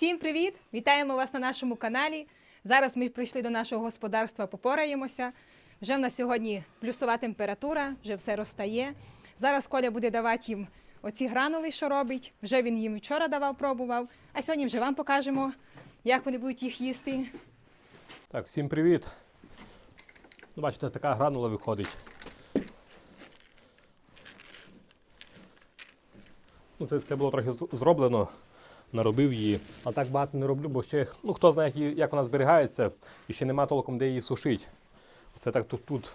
Всім привіт! Вітаємо вас на нашому каналі. Зараз ми прийшли до нашого господарства, попораємося. Вже в нас сьогодні плюсова температура, вже все розтає. Зараз Коля буде давати їм оці гранули, що робить. Вже він їм вчора давав, пробував. А сьогодні вже вам покажемо, як вони будуть їх їсти. Так, всім привіт. Ну, бачите, така гранула виходить. Ну, це, це було трохи зроблено, наробив її. А так багато не роблю, бо ще, ну хто знає, як, як вона зберігається, і ще нема толком де її сушити. Це так тут, тут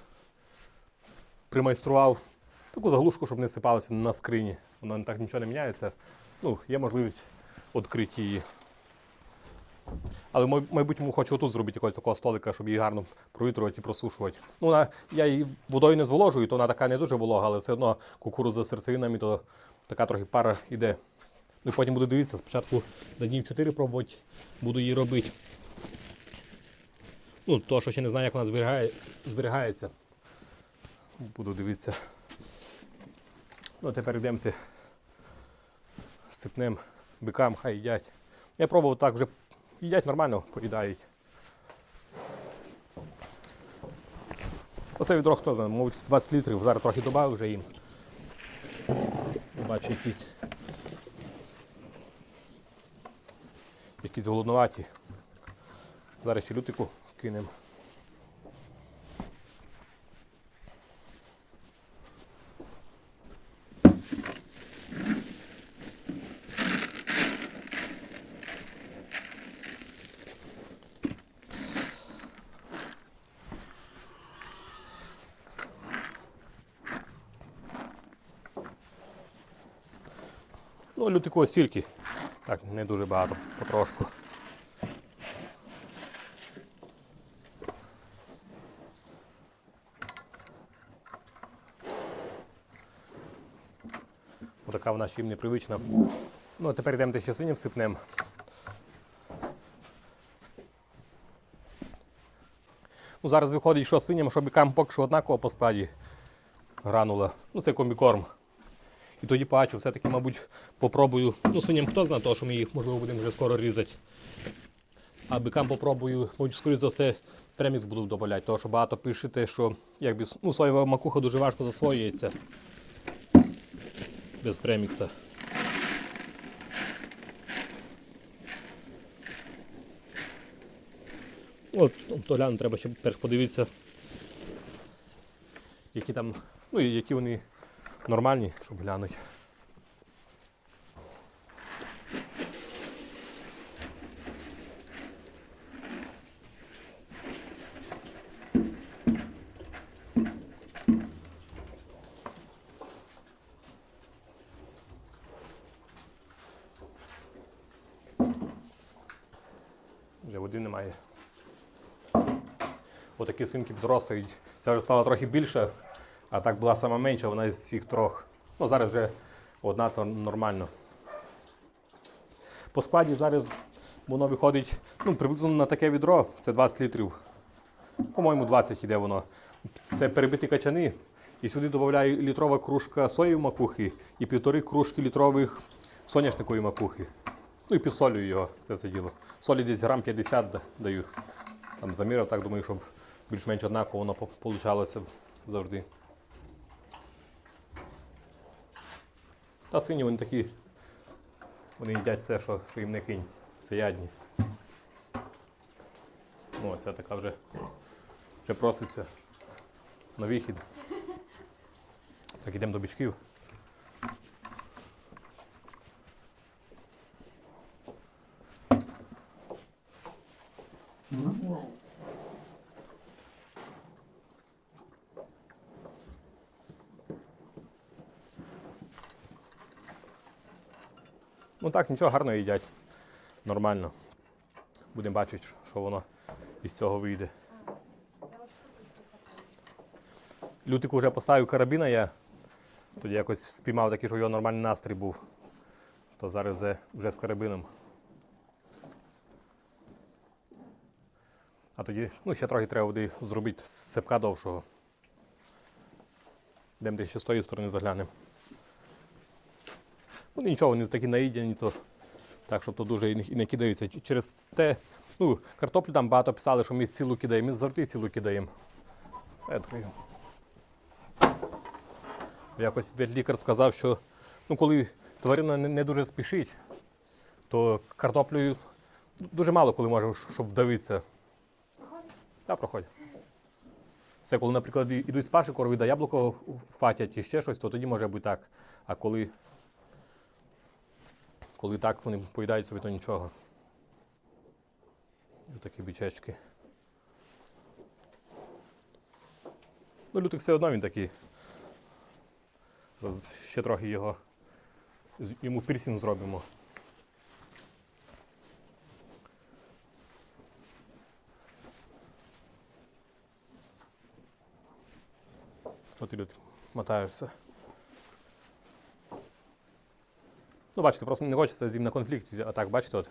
примайстрував таку заглушку, щоб не сипалося на скрині. Воно так нічого не міняється. Ну, є можливість відкрити її. Але в майбутньому хочу отут зробити якогось такого столика, щоб її гарно провітрювати і просушувати. Ну, вона, я її водою не зволожую, то вона така не дуже волога, але все одно кукурудза з серцевинами, то така трохи пара йде. Ну і потім буду дивитися, спочатку на днів 4 пробувати, буду її робити. Ну, то, що ще не знаю, як вона зберігає, зберігається. Буду дивитися. Ну, тепер йдемте сипнем бикам, хай їдять. Я пробував так вже їдять нормально, поїдають. Оце відро хто знає, мабуть, 20 літрів, зараз трохи додав вже їм. Бачу якісь. Якісь голодноваті. Зараз ще лютику кинемо. Ну, лютику стільки. Так, не дуже багато, потрошку. Отака вона ще їм непривична. Ну, а тепер йдемо ще свиням сипнем. Ну, зараз виходить, що свиням, що бікам поки що однаково по складі гранула. Ну, це комбікорм. І тоді бачу, все-таки, мабуть, попробую. Ну, свиням хто знає, що ми їх, можливо, будемо вже скоро різати. А бикам попробую, мабуть, скоріш за все, премікс буду додавати, тому що багато пишете, що якби, ну, соєва макуха дуже важко засвоюється без премікса. От, ну, то гляну, треба ще перш подивитися, які там, ну які вони нормальні, щоб глянути. Вже води немає. Отакі свинки підростають. Це вже стало трохи більше, а так була сама менша, вона із всіх трьох. Ну, зараз вже одна то нормально. По складі зараз воно виходить ну, приблизно на таке відро, це 20 літрів. По-моєму, 20 іде воно. Це перебиті качани. І сюди додаю літрова кружка соєвої макухи і півтори кружки літрових соняшникової макухи. Ну і підсолюю його, це все діло. Солі десь грам 50 даю. Там заміряв, так думаю, щоб більш-менш однаково воно получалося завжди. Та свині вони такі. Вони їдять все, що, що їм не кинь. Всеядні. О, це така вже, вже проситься на вихід. Так, йдемо до бичків. Ну так, нічого гарно їдять. Нормально. Будемо бачити, що воно із цього вийде. Лютику вже поставив карабіна я. Тоді якось спіймав такий, що його нормальний настрій був. То зараз вже, з карабином. А тоді, ну, ще трохи треба буде зробити з цепка довшого. Йдемо десь ще з тої сторони заглянемо. Ну нічого, вони такі наїдені, то Так, щоб то дуже і не, кидаються. Через те, ну, картоплю там багато писали, що ми цілу кидаємо, ми завжди цілу кидаємо. Я відкрию. Якось ветлікар сказав, що ну, коли тварина не, дуже спішить, то картоплею дуже мало коли може, щоб вдавитися. Так, проходь. Це коли, наприклад, і- ідуть з паші корови, да яблуко фатять чи ще щось, то тоді може бути так. А коли, коли так вони поїдають собі, то нічого. Такі бічечки. Ну, лютик все одно він такий. Ще трохи його. Йому пірсінг зробимо. Що ти Люд, мотаєшся? Ну, бачите, просто не хочеться з ним на конфлікт, а так, бачите, от,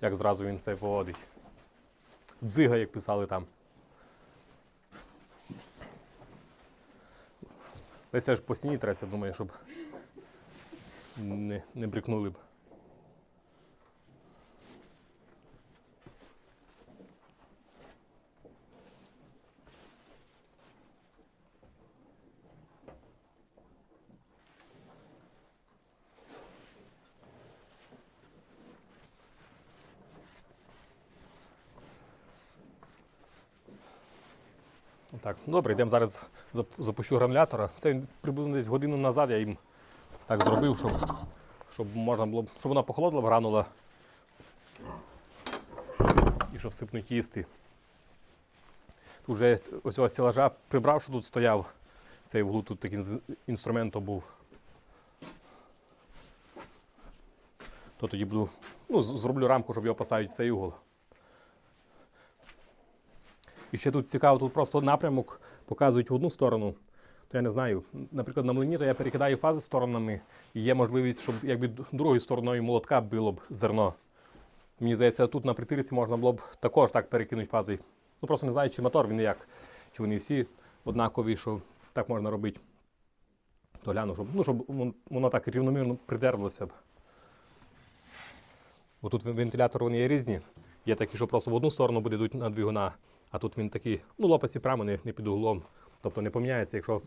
як зразу він це поводить. Дзига, як писали там. Десь ж по стіні треться, думаю, щоб не, не брикнули б. Так, добре, йдемо зараз запущу гранулятора. Це він приблизно десь годину назад я їм так зробив, щоб, щоб можна було, щоб вона похолодла, гранула. І щоб сипнути їсти. Тут вже ось цього стелажа прибрав, що тут стояв. Цей вуглу тут такий з- інструмент був. То тоді буду, ну, зроблю рамку, щоб його поставити в цей угол. І ще тут цікаво, тут просто напрямок показують в одну сторону. То я не знаю. Наприклад, на млині то я перекидаю фази сторонами, і є можливість, щоб якби другою стороною молотка було б зерно. Мені здається, тут на притирці можна було б також так перекинути фази. Ну просто не знаю, чи мотор він як, чи вони всі однакові, що так можна робити. То гляну, щоб, ну, щоб воно так рівномірно придерлося б. Бо тут вентилятори вони є різні. Є такі, що просто в одну сторону буде йдуть на двигуна, а тут він такий, ну, лопасті прямо не, не під углом. Тобто не поміняється, якщо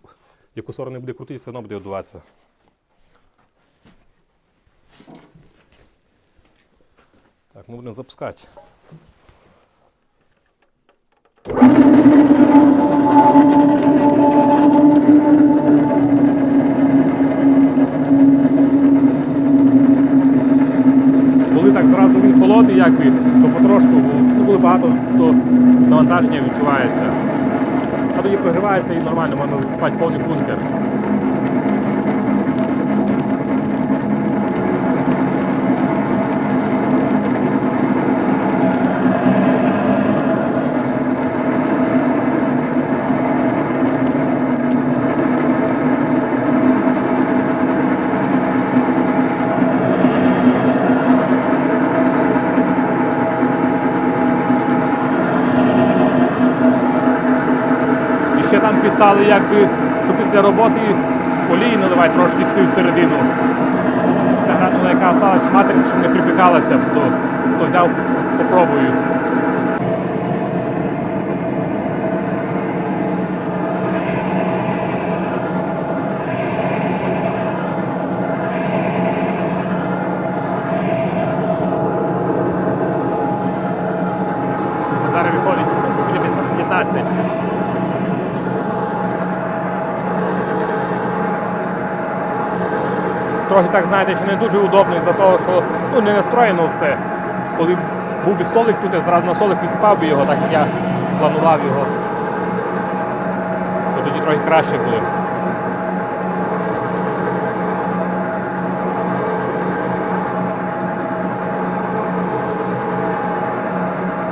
яку сторону буде крутити, все одно буде одуватися. Так, ми будемо запускати. Коли так зразу він холодний, якби, то потрошку, бо коли багато, то навантаження відчувається. А тоді прогрівається і нормально, можна заспати повний бункер. Писали, якби, що після роботи олії наливай трошки сюди всередину. Ця гранула, яка залишилась в матриці, щоб не припікалася, то, то взяв, попробую. Зараз виходить біля 15. Трохи так, знаєте, що не дуже удобно із-за того, що ну, не настроєно все. Коли був би столик тут, я зразу на столик висипав би його, так як я планував його. То тоді трохи краще було.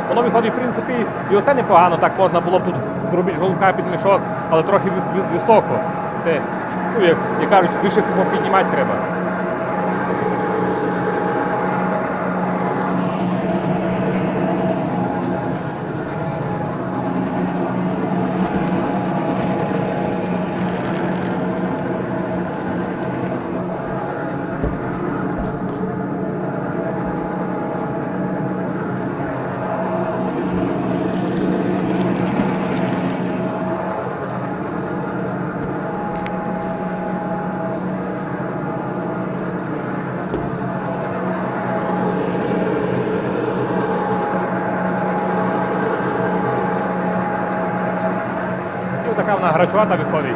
Воно виходить, в принципі, і оце непогано, так можна було б тут зробити жолука під мішок, але трохи ви- ви- високо. Це, ну, як, як кажуть, вище піднімати треба. Така вона грачувата виходить.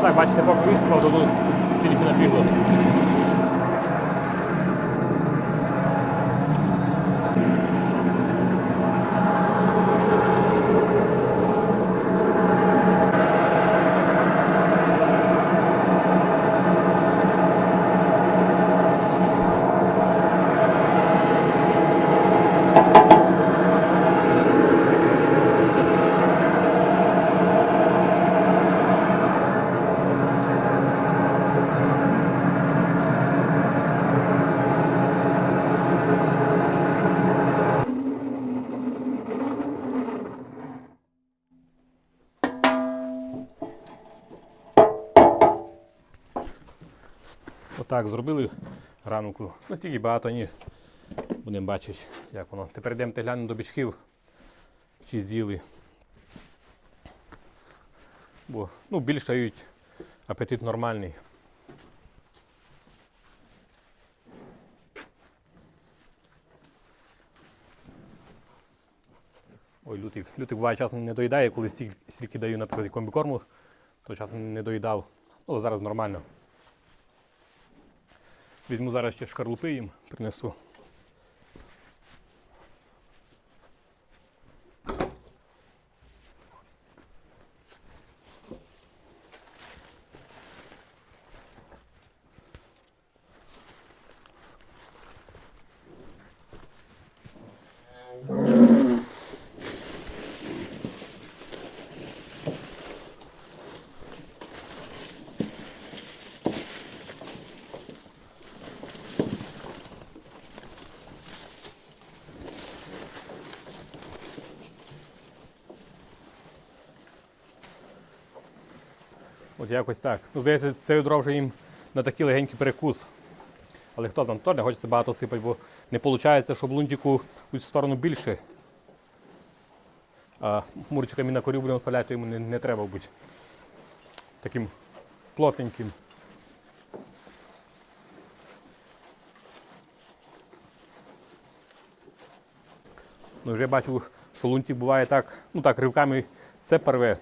Ну так, бачите, поки сильно то Отак зробили ранку. Настільки багато ні. Будемо бачити, як воно. Тепер йдемо глянемо до бичків, чи з'їли. Бо ну, більш дають апетит нормальний. Ой, лютик. Лютик буває часом не доїдає, коли стільки даю, наприклад, комбікорму, то часом не доїдав. Але зараз нормально. Візьму зараз ще шкарлупи їм, принесу. От якось так. Ну, здається, це відро вже їм на такий легенький перекус. Але хто знає, то не хочеться багато сипати, бо не виходить, щоб лунтику у цю сторону більше. А мурчиками на корів будемо вставляти, то йому не, не треба бути таким плотненьким. Ну, вже бачу, що лунтик буває так, ну так, ривками це порве.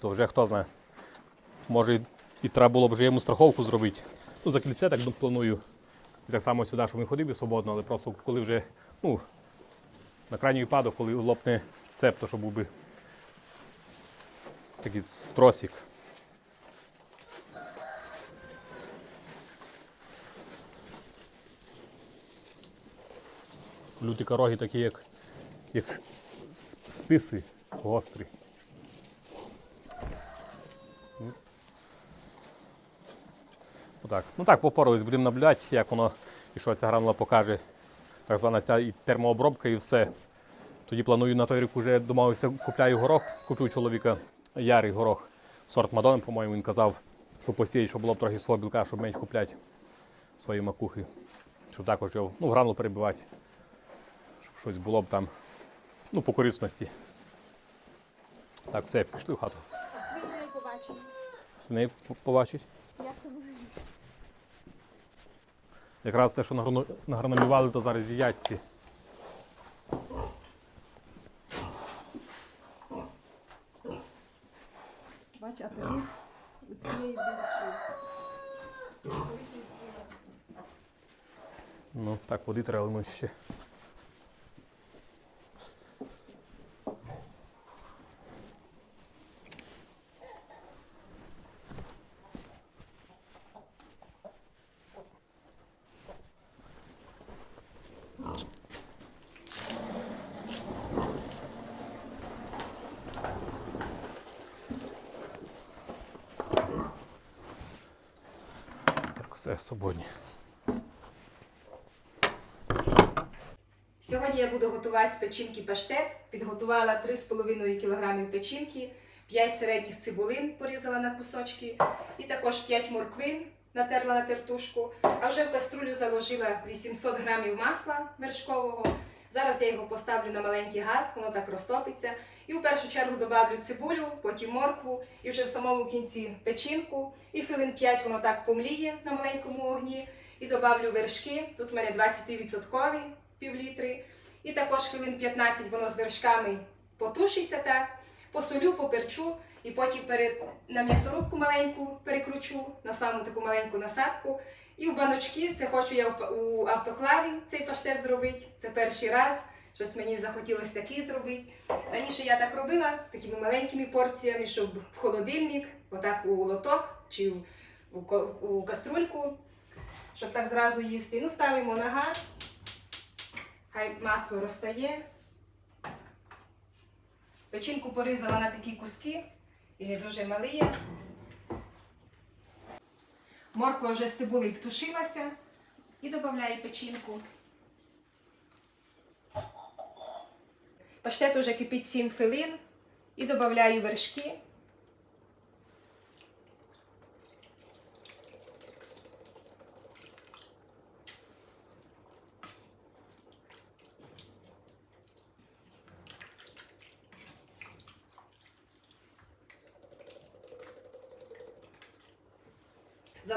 То вже хто знає. Може і- треба було б вже йому страховку зробити. Ну, за кільце так планую. І так само сюди, щоб він ходив і свободно, але просто коли вже, ну, на крайній випадок, коли лопне цеп, то щоб був би такий тросик. Лютика роги такі, як, як списи гострі. Отак. Ну так, попорались, будемо наблюдати, як воно і що ця гранула покаже. Так звана ця і термообробка і все. Тоді планую на той рік вже домовився, купляю горох, купив у чоловіка ярий горох. Сорт Мадони, по-моєму, він казав, що посіяти, щоб було б трохи свого білка, щоб менше купляти свої макухи. Щоб також його ну, в гранулу перебивати. Щоб щось було б там ну, по корисності. Так, все, пішли в хату. Свиней побачимо. Свиней побачить. Як там? Якраз те, що награну- награномівали, то зараз з'їдять всі. Бач, апетит у цієї більшої. Ну, так, води треба линути ще. Так, все свободні. Сьогодні я буду готувати з печінки паштет. Підготувала 3,5 кг печінки, 5 середніх цибулин порізала на кусочки і також 5 морквин натерла на тертушку. А вже в каструлю заложила 800 г масла вершкового. Зараз я його поставлю на маленький газ, воно так розтопиться. І в першу чергу добавлю цибулю, потім моркву, і вже в самому кінці печінку. І хвилин 5 воно так помліє на маленькому огні. І добавлю вершки. Тут в мене 20% пів літри. І також хвилин 15 воно з вершками потушиться так. Посолю, поперчу і потім пере... на м'ясорубку маленьку перекручу на саму таку маленьку насадку. І в баночки, це хочу я у автоклаві цей паштет зробити. Це перший раз. Щось мені захотілося такий зробити. Раніше я так робила такими маленькими порціями, щоб в холодильник, отак у лоток чи в- у, у каструльку, щоб так зразу їсти. Ну, ставимо на газ, хай масло розтає. Печінку порізала на такі куски і не дуже малі. Морква вже з цибулею втушилася і додаю печінку. Паштет уже кипить 7 хвилин і додаю вершки.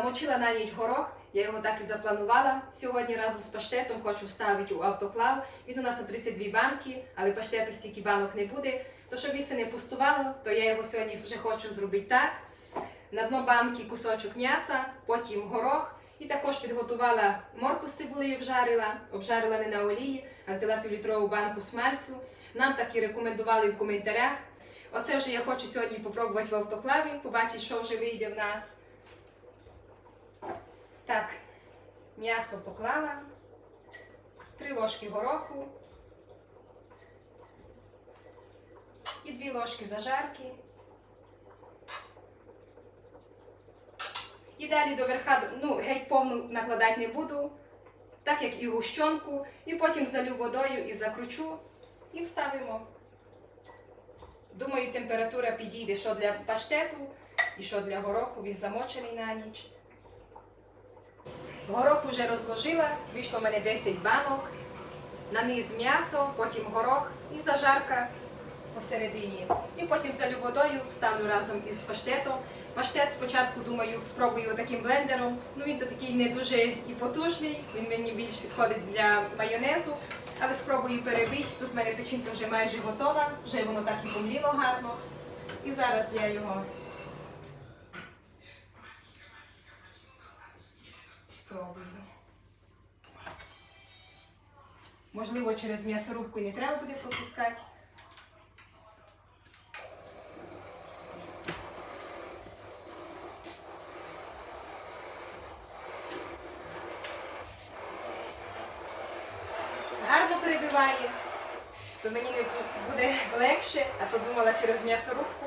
Замочила на ніч горох, я його так і запланувала. Сьогодні разом з паштетом хочу вставити у автоклав. Він у нас на 32 банки, але паштету стільки банок не буде. То щоб місце не пустувало, то я його сьогодні вже хочу зробити так. На дно банки кусочок м'яса, потім горох. І також підготувала морку з цибулею обжарила, обжарила не на олії, а взяла півлітрову банку смальцю. Нам так і рекомендували в коментарях. Оце вже я хочу сьогодні попробувати в автоклаві, побачити, що вже вийде в нас. Так, м'ясо поклала, три ложки гороху і дві ложки зажарки. І далі до верха, ну, геть повну накладати не буду, так як і гущонку, і потім залю водою і закручу і вставимо. Думаю, температура підійде що для паштету і що для гороху, він замочений на ніч. Горох вже розложила, вийшло в мене 10 банок. На низ м'ясо, потім горох і зажарка посередині. І потім залю водою, вставлю разом із паштетом. Паштет спочатку думаю, спробую таким блендером. Ну він то такий не дуже і потужний, він мені більш підходить для майонезу. Але спробую перебити. Тут в мене печінка вже майже готова, вже воно так і помліло гарно. І зараз я його спробую. Можливо, через м'ясорубку не треба буде пропускати. Гарно перебиває, то мені не буде легше, а то думала через м'ясорубку.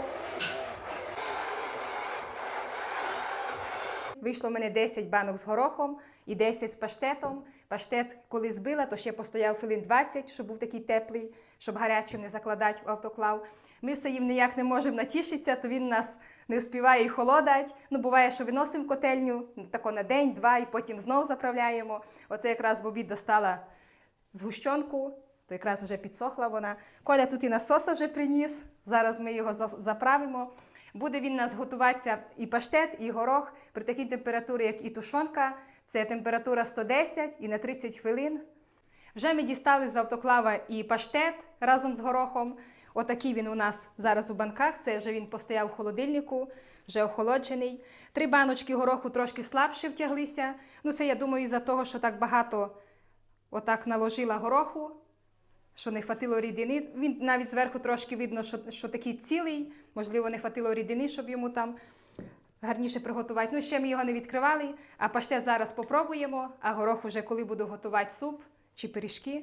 Вийшло в мене 10 банок з горохом і 10 з паштетом. Паштет, коли збила, то ще постояв хвилин 20, щоб був такий теплий, щоб гарячим не закладати в автоклав. Ми все їм ніяк не можемо натішитися, то він нас не успіває і холодать. Ну, буває, що виносимо котельню тако на день, два, і потім знов заправляємо. Оце якраз в обід достала згущенку, то якраз вже підсохла вона. Коля тут і насоса вже приніс. Зараз ми його заправимо. Буде він у нас готуватися і паштет, і горох при такій температурі, як і тушонка. Це температура 110 і на 30 хвилин. Вже ми дістали з автоклава і паштет разом з горохом. Отакий він у нас зараз у банках. Це вже він постояв в холодильнику, вже охолоджений. Три баночки гороху трошки слабше втяглися. Ну, це я думаю, із-за того, що так багато отак наложила гороху, що не хватило рідини. Він навіть зверху трошки видно, що, що такий цілий, можливо, не хватило рідини, щоб йому там гарніше приготувати. Ну, ще ми його не відкривали, а паштет зараз попробуємо, а горох уже коли буду готувати суп чи пиріжки.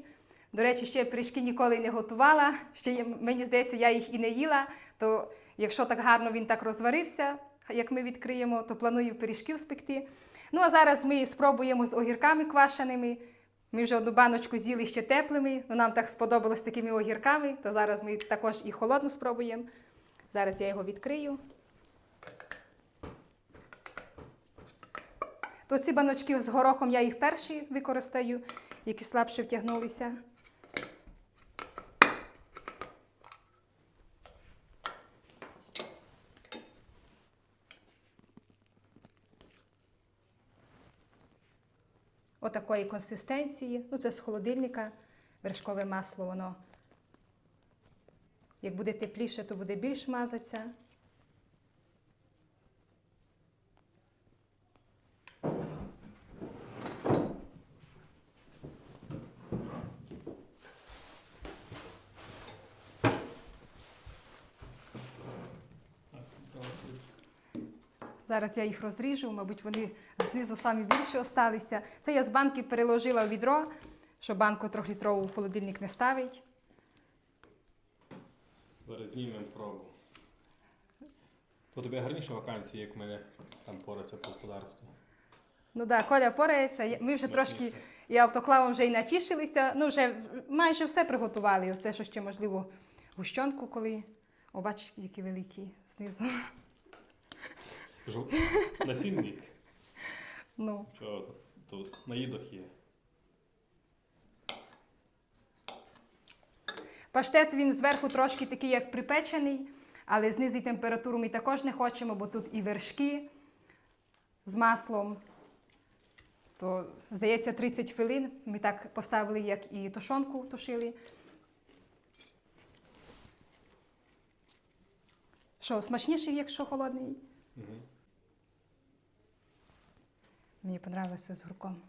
До речі, ще пиріжки ніколи не готувала. Ще мені здається, я їх і не їла. То якщо так гарно він так розварився, як ми відкриємо, то планую пиріжків спекти. Ну а зараз ми спробуємо з огірками квашеними, Ми вже одну баночку з'їли ще теплими, ну нам так сподобалось такими огірками, то зараз ми також і холодну спробуємо. Зараз я його відкрию. То ці баночки з горохом я їх перші використаю, які слабше втягнулися. Отакої консистенції. Ну, це з холодильника. Вершкове масло, воно. Як буде тепліше, то буде більш мазатися. Зараз я їх розріжу, мабуть, вони знизу самі більше осталися. Це я з банки переложила в відро, щоб банку трьохлітрову в холодильник не ставить. Зараз знімемо пробу. То тобі гарніше вакансії, як мене там порається по господарству. Ну так, да, Коля порається. Ми вже трошки і автоклавом вже і натішилися. Ну, вже майже все приготували. Оце, що ще, можливо, гущонку, коли. О, бачиш, які великі знизу. Жу... Насінник. Ну, Що тут наїдок є. Паштет він зверху трошки такий, як припечений, але знизити температуру ми також не хочемо, бо тут і вершки з маслом. То, здається, 30 хвилин. Ми так поставили, як і тушонку тушили. Що, смачніший, якщо холодний? Угу. Мені подобається з гурком.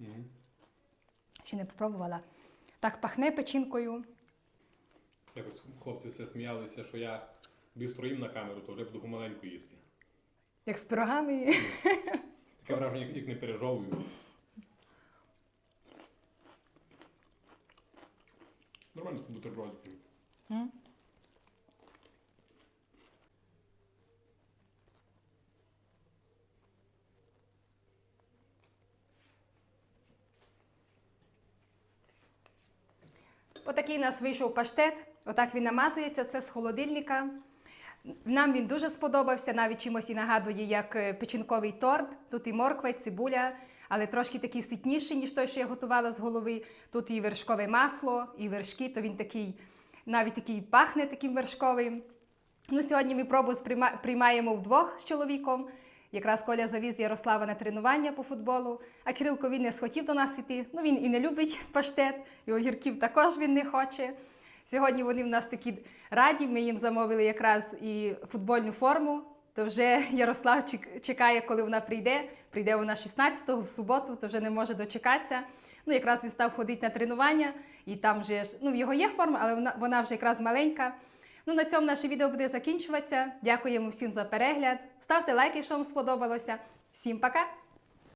Угу. Ще не попробувала. Так пахне печінкою. Якось хлопці все сміялися, що я бістро їм на камеру, то вже буду помаленьку їсти. Як з пирогами. Таке враження, як, як не пережовую. Отакий у нас вийшов паштет. Отак він намазується. Це з холодильника. Нам він дуже сподобався, навіть чимось і нагадує, як е, печінковий торт. Тут і морква, і цибуля, але трошки такий ситніший, ніж той, що я готувала з голови. Тут і вершкове масло, і вершки, то він такий, навіть такий пахне таким вершковим. Ну, сьогодні ми пробу сприйма- приймаємо вдвох з чоловіком. Якраз Коля завіз Ярослава на тренування по футболу, а Кирилко він не схотів до нас іти. Ну він і не любить паштет, і огірків також він не хоче. Сьогодні вони в нас такі раді. Ми їм замовили якраз і футбольну форму. То вже Ярослав чек- чекає, коли вона прийде. Прийде вона 16-го в суботу, то вже не може дочекатися. Ну, якраз він став ходити на тренування, і там вже ну, в його є форма, але вона, вона вже якраз маленька. Ну, на цьому наше відео буде закінчуватися. Дякуємо всім за перегляд. Ставте лайки, якщо вам сподобалося. Всім пока!